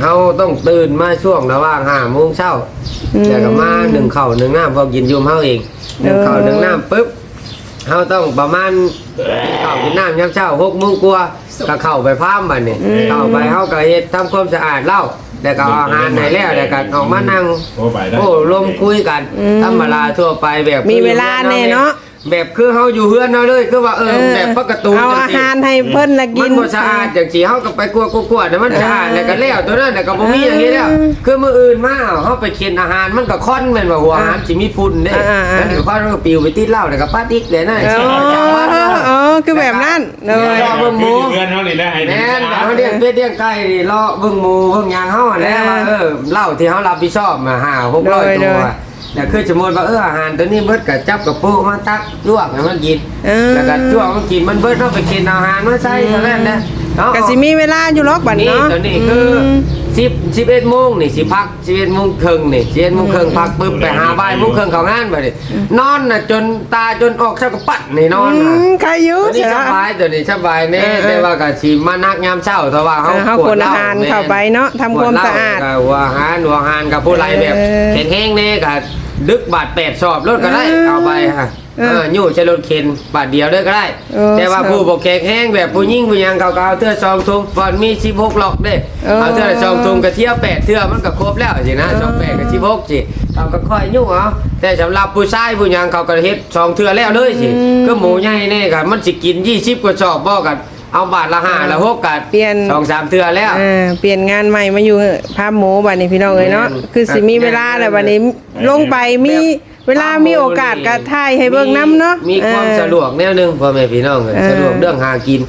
[SPEAKER 1] เขาต้องตื่นมาช่วงระหว่างห้าโมงเช้า
[SPEAKER 2] อืม
[SPEAKER 1] แล้วก็มาหนึ่งเข่าวหนึ่งน้ำพอกินอยุ่มเขาเองหนึ่งเข่าว
[SPEAKER 2] เออ
[SPEAKER 1] หนึ่งน้ำปุ๊บเขาต้องประมาณเข่าวกินน้ำยามเช้าหกโมงกว่าก็เข้าไปพามบัดนี่เข้าไปเขาก็เฮ็ดทำความสะอาดเหล้าแล้วก็เอาอาหารให้แล้วแล้วก็ออกมานั่ง
[SPEAKER 3] โอ้ไปได้
[SPEAKER 1] โอ้ลมคุยกัน
[SPEAKER 2] อืม
[SPEAKER 1] ธรรมดาทั่วไปแบบ
[SPEAKER 2] มีเวลาแน่เนาะ
[SPEAKER 1] แบบคือเฮาอยู่เฮือนเฮาเลยคือว่าเออแบบปกติ
[SPEAKER 2] เอาอาหารให้เพิ่นละ
[SPEAKER 1] กิ
[SPEAKER 2] กิ
[SPEAKER 1] น
[SPEAKER 2] น
[SPEAKER 1] บ่สะอาดจังซี่เฮาก็ไปกลัวกลัวๆแต่มันสะอาดแล้วก็แล้วตัวนั้นน่ะก็บ่มีอย่างนี้แล้ว
[SPEAKER 2] เออ
[SPEAKER 1] คือมื้ออื่นมาเฮาไปกินอาหารมันก็ค่อนแม่นว่าหัวอาหารสิมีฝุ่นเด้
[SPEAKER 2] อ่าๆๆ
[SPEAKER 1] นั่นก็ค่อนมันก็ปลิวไปติดเหล้าแล้วก็ปาติ๊กเลยนะ
[SPEAKER 2] อ๋ออ๋อคือแบบนั้นเล
[SPEAKER 1] เดี๋
[SPEAKER 2] ย
[SPEAKER 1] ยวรอเบิ่งหมู
[SPEAKER 3] เพื่อนเขานี่ได้ให้
[SPEAKER 1] แม่นเฮาเลี้ยงเป็ดเลี้ยงไก่นี่รอเบิ่งหมูเบิ่งหยังเฮาอะแหละว่าเออเหล้าที่เฮารับผิดชอบมา5 600
[SPEAKER 2] โดย
[SPEAKER 1] ตัว
[SPEAKER 2] โดย
[SPEAKER 1] แล้วคือสมมติว่าเอออาหารตัวนี้เบิดกับจับกับปูมาตักลวกให้มันกิน
[SPEAKER 2] เออ
[SPEAKER 1] แล้วก็ลวกมันกินมันเบิดเข้าไปกินอาหารมาใส่เท่านั้นนะเนาะ
[SPEAKER 2] ก็สิมีเวลาอยู่หรอกบัด
[SPEAKER 1] นี่
[SPEAKER 2] เนาะ
[SPEAKER 1] ตัวนี้คือ
[SPEAKER 2] ม
[SPEAKER 1] สิบสิบเอ็ดโมงนี่สิพักสิบเอ็ดโมงครึ่งนี่สิบเอ็ดโมงครึ่งพักปุ๊บไปหาบ่ายโมงครึ่งเข้างานไปดินอนน่ะจนตาจนออกชักกระปัดนี่นอน
[SPEAKER 2] อื
[SPEAKER 1] น่ะ
[SPEAKER 2] มใครอยู่
[SPEAKER 1] ตัวนี้
[SPEAKER 2] เสีย
[SPEAKER 1] สบายตัวนี้สบายแน่
[SPEAKER 2] เออเออ
[SPEAKER 1] แต่ว่าก็สิมานักยามเช้าแต่ว่า
[SPEAKER 2] เอ
[SPEAKER 1] เฮา
[SPEAKER 2] อเฮาควรอาหารเข้าไปเนาะทำความสะอาด
[SPEAKER 1] กับหัวอาหารหัวอาหารกับผู้ไรแบบ
[SPEAKER 2] เออ
[SPEAKER 1] แห้งๆแน่ก็ ดึกบาทแปดสอบรถก็ได้
[SPEAKER 2] เออ
[SPEAKER 1] เอาไปฮะ
[SPEAKER 2] เออ
[SPEAKER 1] เอออยู่ใช้รถเข็นบาทเดียวด้วยก็ได้
[SPEAKER 2] เออ
[SPEAKER 1] แต่ว่าผู้บกแข็งแห้งแบบผู้ยิ่งผู้ยังเก่าๆเทื่อซองทุงฟอนมีสิบหกหลอกเด้
[SPEAKER 2] เออ
[SPEAKER 1] เอาเทื่อซองทุงกระเทียมแปดเทื่อมันก็ครบแล้วสินะ
[SPEAKER 2] เออ
[SPEAKER 1] สองแปดกับสิบหกสิเขาก็ค่อยยุ่งเอาแต่สำหรับผู้ชายผู้ยังเขาก็เฮ็ดสองเทื่อแล้วเลยสิก็หมูใหญ่แน่ครับมันสิกินยี่สิบกว่าชอบบ่กัน เอาบาทละห้าละหกกัน
[SPEAKER 2] เปลี่ยน
[SPEAKER 1] สองสามเทื่อแล้ว
[SPEAKER 2] อ่าเปลี่ยนงานใหม่มาอยู่ภาพหมูบัดนี้พี่น้องเอ้ยเนาะ
[SPEAKER 1] แม่น
[SPEAKER 2] คือสิมีเวลาแล้วบัดนี้ลงไปมีเวลามีโอกาสก็ถ่ายให้เบิ่งนํเนาะ
[SPEAKER 1] มีความ
[SPEAKER 2] เออ
[SPEAKER 1] สะดวกแนวหนึงพ่อแม่พี่น้องเอ้ย
[SPEAKER 2] เออ
[SPEAKER 1] สะดวกเรื่องหากิน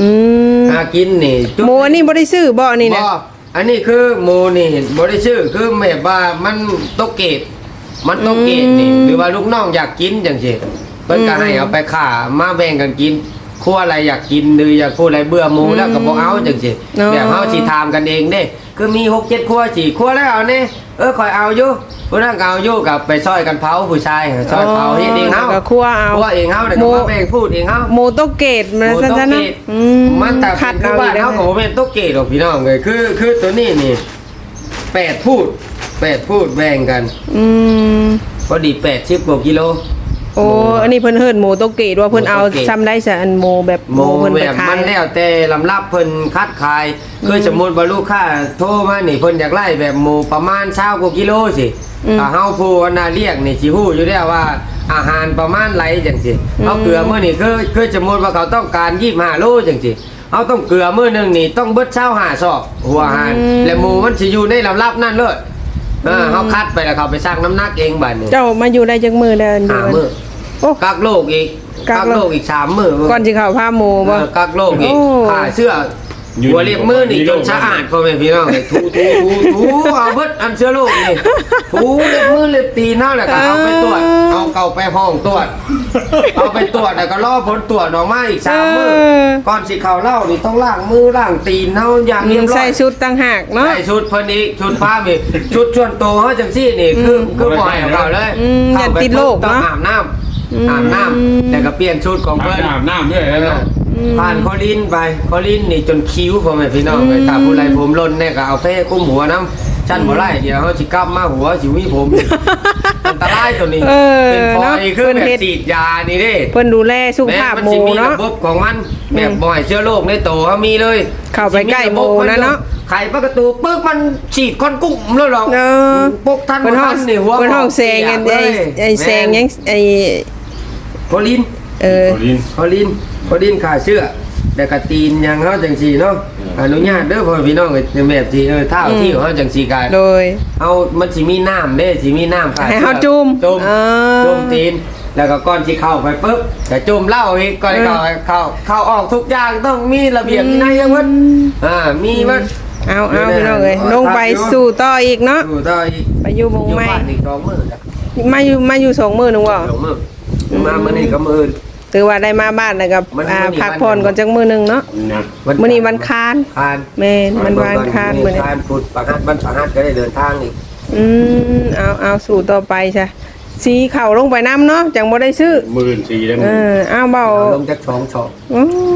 [SPEAKER 2] อืม
[SPEAKER 1] หากินนี่จุ๊บ
[SPEAKER 2] หมูอันนี้บ่ได้ซื้อบ่นี่นะ
[SPEAKER 1] บ่อันนี้คือหมูนี่บ่ได้ชื่อคือแบบว่ามันตกเกตมันตกเกตนี่
[SPEAKER 2] อืม
[SPEAKER 1] หรือว่าลูกน้องอยากกินจังซี่เพิ่นก็
[SPEAKER 2] อืม
[SPEAKER 1] ให้เอาไปข่ามาแบ่งกันกิน ครัวอะไรอยากกินหรืออยากพูดอะไรเบื่อหมูแล้วก็บ่เอาจังซี่
[SPEAKER 2] อ๋อ
[SPEAKER 1] แบบเฮาสิถามกันเองเด้คือมี6 7ครัวสิครัวแล้วเอาแน่เออข่อยเอาอยู่ผู้นั้นก็เอาอยู่กับไปซอยกันเผาผู้ชายซอยเผาเฮ็ดเองเฮา
[SPEAKER 2] ก็ครัวเอา
[SPEAKER 1] ครัวเองเฮาเดี๋ยวก็มาแบ่งพูดเองเฮา
[SPEAKER 2] หมูตกเกตมันซั่นๆเนาะอืม
[SPEAKER 1] มันแต่
[SPEAKER 2] คัด
[SPEAKER 1] คือ
[SPEAKER 2] เอา
[SPEAKER 1] บ้า
[SPEAKER 2] อี
[SPEAKER 1] น
[SPEAKER 2] ก
[SPEAKER 1] เขา
[SPEAKER 2] แล้ว
[SPEAKER 1] ของผมเป็นตุ๊กเกตหรอกพี่น้องเลยคือคือตัวนี้นี่แปดพูดแปดพูดแบ่งกัน
[SPEAKER 2] อืม
[SPEAKER 1] พอดีแปดชิบกว่ากิโล
[SPEAKER 2] โอ้อันนี้เพิ่นเฮิ้นหมูโตเกตว่าเพิ่นเอา
[SPEAKER 1] หมูโตเกต
[SPEAKER 2] ซ้ำได้ซะอันหมูแบบ
[SPEAKER 1] โม
[SPEAKER 2] เพิ่น
[SPEAKER 1] แบ
[SPEAKER 2] ไป
[SPEAKER 1] บ
[SPEAKER 2] ขา
[SPEAKER 1] มั
[SPEAKER 2] ย
[SPEAKER 1] นแล้วแต่ลำรับเพิ่นคัดขายคือสมมุติว่าลูกค้าโทรมานี่เพิ่นอยากไล่แบบหมูประมาณ20กว่ากิโลสิ
[SPEAKER 2] อืม
[SPEAKER 1] ถ้าเฮาผู้ว่าน่าเรียกนี่สิฮู้อยู่แล้วว่าอาหารประมาณไหลจังซี่
[SPEAKER 2] อืม
[SPEAKER 1] เอาเกลือมื้อนี่คือคือสมมุติว่าเขาต้องการ25โลจังซี่เอาต้องเกลือมื้อหนึงนี่ต้องเบิด25ซอกหัวอาหารและหมูมันสิอยู่ในลำรับนั่นเลยเออเฮาคัดไปแล้วเขาไปชั่งน้ำหนักเองบัดนี้
[SPEAKER 2] เจ้ามาอยู่ได้จักมื้อแล้วอันอยู่
[SPEAKER 1] ห้ามื้อ
[SPEAKER 2] โอ้
[SPEAKER 1] กักโลกอีก
[SPEAKER 2] กักโลก
[SPEAKER 1] อีกสามมื้อ
[SPEAKER 2] ก่อนสิเข้าผ้าหมูบ่
[SPEAKER 1] เออกักโลกอีก
[SPEAKER 2] โอ้
[SPEAKER 1] ขาเสื้อ
[SPEAKER 3] อยู่
[SPEAKER 1] หัวเรียบมือนี่
[SPEAKER 3] อยู่
[SPEAKER 1] จนสะอาดพ่อแม่พี่น้องเลยทูทูทูทูเอาเบิดอันเชื้อโรคนี่ทูเล็บมือเล็บตีนเท่าแหละก็เอาไปตรวจเอาเก่าไปห้องตรวจเอาไปตรวจแล้วก็รอผลตรวจออกมาอีกสามมื้อ
[SPEAKER 2] เออ
[SPEAKER 1] ก่อนสิเข้าเล่านี่ต้องล้างมือล้างตีนเท่าอย่างเรียบร้อย
[SPEAKER 2] ใส่ชุดต่างหากเนาะ
[SPEAKER 1] ใส่ชุดเพิ่นอีกชุดผ้ามีชุดชวนโตเฮาจังซี่นี่คือคือบ่ให้เขาเลย
[SPEAKER 2] อืมอย่าติดโรค
[SPEAKER 1] ต้อง
[SPEAKER 2] เนาะ
[SPEAKER 1] อาบน้ำ
[SPEAKER 2] อืม
[SPEAKER 1] อาบน้ำแล้วก็เปลี่ยนชุดของ
[SPEAKER 3] อาบ
[SPEAKER 1] เพิ่น
[SPEAKER 3] น้ำน้ำด้วยแล้วเนาะ
[SPEAKER 1] ผ่านคอลินไปคอลินนี่จนคิ้วพ่อแม่พี่น้องเลยถ้าผู้ใดผมหล่นเนี่ยก็เอาเพ่คุ้มหัวน้ำชั้นบ่ไล่เดี๋ยวเขาสิกลับมาหัวสิมีผมอันตรายตัวนี้
[SPEAKER 2] เออ
[SPEAKER 1] เป็นฟอ
[SPEAKER 2] เนาะ
[SPEAKER 1] ยคือ
[SPEAKER 2] เพิ่น
[SPEAKER 1] แบบ
[SPEAKER 2] เฮ็ด
[SPEAKER 1] ฉีดยานี่เด้
[SPEAKER 2] เพิ่นดูแลสุข
[SPEAKER 1] แม้
[SPEAKER 2] ภาพ
[SPEAKER 1] มัน
[SPEAKER 2] หมู
[SPEAKER 1] สิมีระ
[SPEAKER 2] เนาะ
[SPEAKER 1] บบของมันแบบ
[SPEAKER 2] อืม
[SPEAKER 1] บ่ให้เชื้อโรคในโตเขามีเลย
[SPEAKER 2] เข้าไปใกล้หมู่นะเนาะ
[SPEAKER 1] ไข่ประตูปึ๊กมันฉีดคอนกุ้มแล้วหรอก
[SPEAKER 2] เออ
[SPEAKER 1] ปกทัน
[SPEAKER 2] เพิ่นห้อง
[SPEAKER 1] บ่ทันี่หัว
[SPEAKER 2] เพิ่นห้องแซงกันไอ้ไอ้แซงยังไอ้
[SPEAKER 1] คอลิน
[SPEAKER 2] เออ
[SPEAKER 3] โอลิน
[SPEAKER 1] คอลิน คอลินขาเชื่อแต่กระตีนอยังเขาจังสีเนาะ
[SPEAKER 3] อืม
[SPEAKER 1] อนุญาตเด้อพ่อพี่น้องในแบบที่เออเท่าที่ของเขาจังสีกัน
[SPEAKER 2] โดย
[SPEAKER 1] เอามันสิมีน้ำเด้สิมีน้ำขา
[SPEAKER 2] ให้
[SPEAKER 1] ชือก
[SPEAKER 2] เขาจุ่ม
[SPEAKER 1] จุ่ม
[SPEAKER 2] อ่า
[SPEAKER 1] จุ่มตีนแล้วก็ก้อนที่เข้าไปปุ๊บจะจุ่มเหล้าอีกก่อนที่เข้าเข้าเข้าออกทุกอย่างต้องมีระเบียบวินัยยังวัดอ่ามีวัด
[SPEAKER 2] เอาเอาพี่น้องเอ้ยลงไปสู่ต่ออีกเนาะ
[SPEAKER 1] อยู่ต่ออีก
[SPEAKER 2] ไปอยู่หมอง
[SPEAKER 1] อยู่
[SPEAKER 2] ใหม่
[SPEAKER 1] บ้านอีกสองมื้อจ้ะ
[SPEAKER 2] มาอยู่มาอยู่สองมื้อนึงบ่
[SPEAKER 1] สองมื้อมามื้อนี้ก็มื้ออื่น
[SPEAKER 2] ถือว่าได้มาบ้านแล้วกับ
[SPEAKER 1] มัน
[SPEAKER 2] อ่า
[SPEAKER 1] มันมี
[SPEAKER 2] พัก
[SPEAKER 1] วัน
[SPEAKER 2] ผ่อนก่อนจักมื้อนึงเนาะ
[SPEAKER 3] นะ
[SPEAKER 2] มื้อนี้วันค้าน
[SPEAKER 1] คาน
[SPEAKER 2] แม่นมันวันค้านมื้อนี้
[SPEAKER 1] คานพุธประหัสวันประหัสก็ได้เดินทางอีก
[SPEAKER 2] อืมเอาเอาสู่ต่อไปใช่สีเข่าลงไปน้ำเนาะจังบ่ได้ซื้อ
[SPEAKER 3] หมื่นสี่ได้ห
[SPEAKER 2] เอ
[SPEAKER 3] มื่น
[SPEAKER 2] อเอาเบา
[SPEAKER 1] เอาลงจากช่องช่อง
[SPEAKER 2] อือ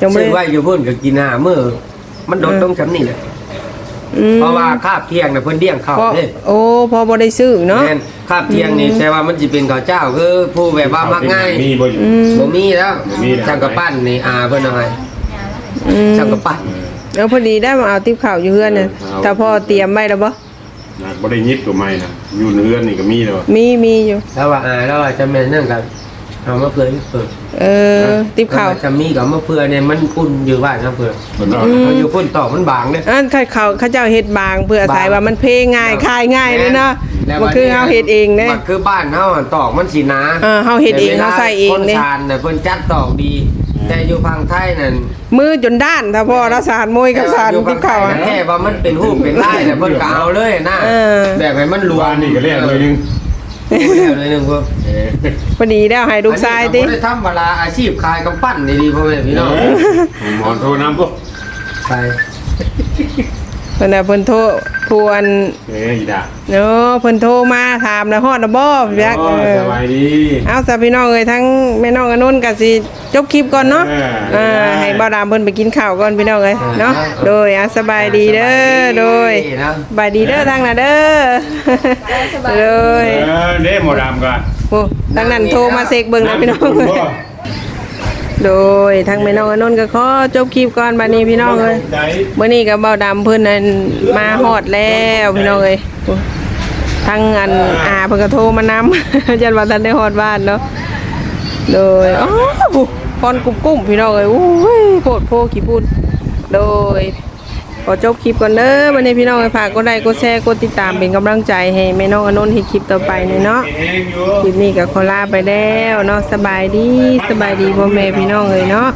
[SPEAKER 2] จังบ่
[SPEAKER 1] ซื้อไว้
[SPEAKER 2] ได้
[SPEAKER 1] อยู่พุ่นก็กินหน้ามื้อมันโดดตรงชั้นนี่แหละ
[SPEAKER 2] อืม
[SPEAKER 1] เพราะว่าคาบเที่ยงน่ะเพิ่นเลี้ยงข้าว
[SPEAKER 2] พอ
[SPEAKER 1] เด้
[SPEAKER 2] โอ้พอบ่ได้ซื้อเนาะ
[SPEAKER 1] แม่นคาบเที่ยงนี่แต่ว่ามันสิเป็นข้าวเจ้าคือผู้แบบว่ามักง่าย
[SPEAKER 3] มีบ่อยู่
[SPEAKER 2] อืม
[SPEAKER 1] บ่มีแล้ว
[SPEAKER 3] บ่มีแล้ว
[SPEAKER 1] ช่างกระปั้นนี่อาเพิ่นเอาให้
[SPEAKER 2] อืม
[SPEAKER 1] ช่างกระปั้น
[SPEAKER 2] แล้วพอดีได้มาเอาติ๊บข้าวอยู่เฮือนน่ะ
[SPEAKER 3] เอา
[SPEAKER 2] ถ้าพ่อเตรียมไว้แล้วบ่
[SPEAKER 3] นะบ่ได้ยิบตัวใหม่นะอยู่เนื้อนนี่ก็มีแล้ว
[SPEAKER 2] มีมีอยู่
[SPEAKER 1] แล้วว่าอาแล้วว่าจะแม่นนั่นกัน เอามาเพื่อเปิด
[SPEAKER 2] เออ ติ๊บข้าว
[SPEAKER 1] จะมีกับมาเพื่อเนี่ยมันอุ่นอยู่บ้านนะเพื่อ
[SPEAKER 3] เพิ่นว่า
[SPEAKER 1] เขาอยู่พุ่นตอกมันบางเด้
[SPEAKER 2] อันเขาเขาเขาเจ้าเฮ็ดบางเพื่ออาศัย
[SPEAKER 1] บาง
[SPEAKER 2] ว่ามันเพง่ายคายง่ายเลยเนาะ
[SPEAKER 1] แล้ว
[SPEAKER 2] มันคือเฮาเฮ็ดเองเด้
[SPEAKER 1] มันคือบ้านเฮาอะตอกมันสิหนา
[SPEAKER 2] เออเฮาเฮ็ดเอง
[SPEAKER 1] แต่วล
[SPEAKER 2] เฮาใส่เอง
[SPEAKER 1] คน
[SPEAKER 2] เด้
[SPEAKER 1] ชานน่ะเพิ่นจัดตอกดี แต่อยู่พังไทยนั่น
[SPEAKER 2] มือจนด้านถ้าพ่อรักษาโมยกับสาร
[SPEAKER 1] อยู่
[SPEAKER 2] ติ๊บข้าว
[SPEAKER 1] พั
[SPEAKER 2] อะ
[SPEAKER 1] งไทยน่ะแค่ว่ามันเป็นรูปเป็นลายน่ะเพิ่นก็เอาเลยนะ
[SPEAKER 2] เออ
[SPEAKER 1] แบบให้มันรว
[SPEAKER 3] วามนนี่ก็เรียกเลยนึง
[SPEAKER 1] แล้วเลยหนึงพวก
[SPEAKER 3] เออ
[SPEAKER 2] พอดีแล้วให้ลูกชายติ
[SPEAKER 1] อันนี้ก็บ่ได้ทำเวลาอาชีพขายกำปั้นดีๆพ่อแม่พี่น้อง
[SPEAKER 3] หมอนโทรน้ำพวก
[SPEAKER 1] ใช่
[SPEAKER 2] เพิ่นน่ะเพิ่นโทรผู้อัน
[SPEAKER 3] เอ้ยอีดา
[SPEAKER 2] เนาะเพิ่นโทรมาถามนะฮอดนะบ่พี่ยักษ์
[SPEAKER 3] โอ้
[SPEAKER 2] เออ
[SPEAKER 3] สบายดี
[SPEAKER 2] เอาซะพี่น้องเอ้ยทั้งแม่น้องอนนท์ก็สิจบคลิปก่อนเนาะ
[SPEAKER 3] เออ
[SPEAKER 2] อ่า
[SPEAKER 3] ได้
[SPEAKER 2] ให้บ่าวดามเพิ่นไปกินข้าวก่อนพี่น้องเอ้ยเนาะโดยอะสบายดีเด้อโดย
[SPEAKER 1] นะ
[SPEAKER 2] สบายดีเด้อทางน่ะเด้อโดย
[SPEAKER 3] เออเด้หมอดำกัน
[SPEAKER 2] โอ้ทางนั้นโทรมาเสกเบิ่งนะพี่น้อง
[SPEAKER 3] คุณพ่
[SPEAKER 2] โดยทางแม่น้องอนนท์ก็ขอจบคลิปก่อนบัดนี้พี่น้องเอ้ย
[SPEAKER 3] ใจ
[SPEAKER 2] เมื่อนี้กับเบาดำเพิ่นนั่นมาฮอดแล้วพี่น้องเอ้ยโอ้ทั้งอันอาเพิ่นก็โทรมานำจันว่าทันได้ฮอดบ้านเนาะโดยอ๋อผู้พรกุ้มกุ้มๆพี่น้องเอ้ยโอ้ยโพดโพขี้พูดโดย ขอจบคลิปก่อนเด้อวันนี้พี่น้องเอ้ยฝากกดไลค์กดแชร์กดติดตามเป็นกำลังใจให้แม่น้องอนนท์เฮ็ดคลิปต่อไปเนาะคลิปนี้กับขอลาไปแล้วเนาะสบายดีสบายดีพ่อแม่พี่น้องเลยเนาะ